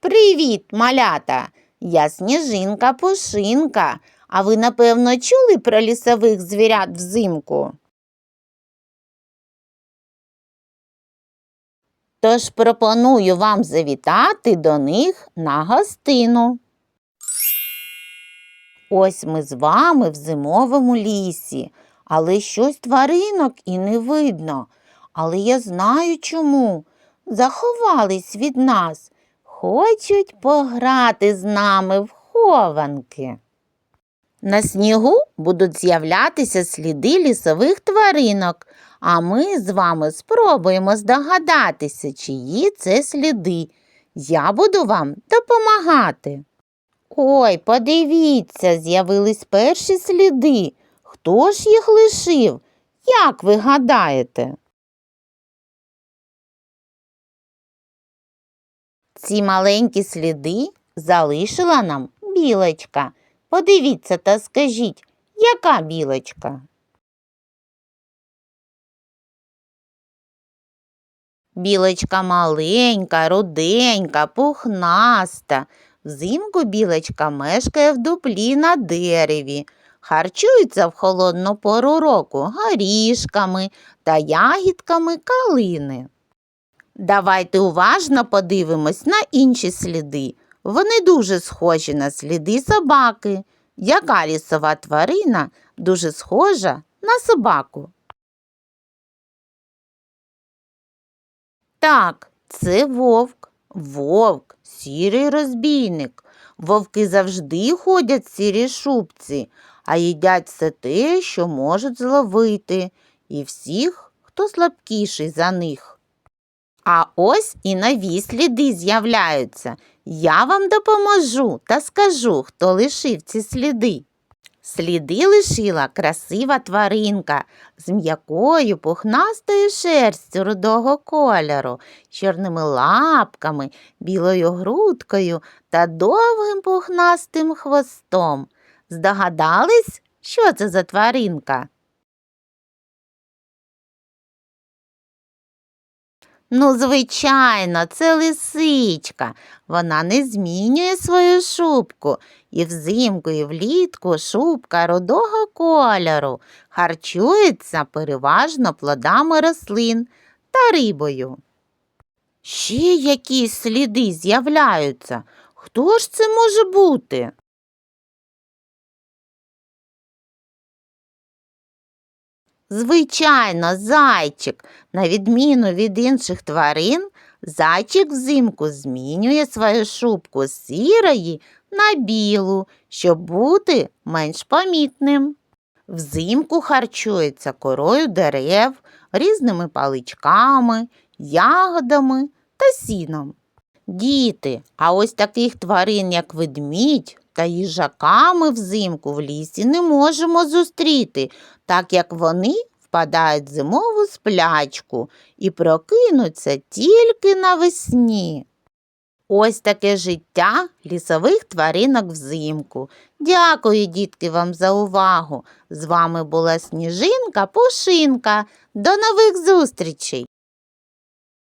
Привіт, малята! Я сніжинка Пушинка. А ви, напевно, чули про лісових звірят взимку? Тож пропоную вам завітати до них на гостину. Ось ми з вами в зимовому лісі, але щось тваринок і не видно. Але я знаю чому. Заховались від нас, хочуть пограти з нами в хованки. На снігу будуть з'являтися сліди лісових тваринок, а ми з вами спробуємо здогадатися, чиї це сліди. Я буду вам допомагати. Ой, подивіться, з'явились перші сліди. Хто ж їх лишив? Як ви гадаєте? Ці маленькі сліди залишила нам білочка. Подивіться та скажіть, яка білочка? Білочка маленька, руденька, пухнаста. Взимку білочка мешкає в дуплі на дереві, харчується в холодну пору року горішками та ягідками калини. Давайте уважно подивимось на інші сліди. Вони дуже схожі на сліди собаки. Яка лісова тварина дуже схожа на собаку? Так, це вовк. Вовк, сірий розбійник. Вовки завжди ходять в сірій шубці, а їдять все те, що можуть зловити, і всіх, хто слабкіший за них. А ось і нові сліди з'являються. Я вам допоможу та скажу, хто лишив ці сліди. Сліди лишила красива тваринка з м'якою пухнастою шерстю рудого кольору, чорними лапками, білою грудкою та довгим пухнастим хвостом. Здогадались, що це за тваринка? Ну, звичайно, це лисичка. Вона не змінює свою шубку. І взимку, і влітку шубка рудого кольору харчується переважно плодами рослин та рибою. Ще якісь сліди з'являються. Хто ж це може бути? Звичайно, зайчик. На відміну від інших тварин, зайчик взимку змінює свою шубку з сірої на білу, щоб бути менш помітним. Взимку харчується корою дерев, різними паличками, ягодами та сіном. Діти, а ось таких тварин, як ведмідь та їжаками взимку в лісі не можемо зустріти, так як вони впадають в зимову сплячку і прокинуться тільки навесні. Ось таке життя лісових тваринок взимку. Дякую, дітки, вам за увагу. З вами була Сніжинка Пушинка. До нових зустрічей!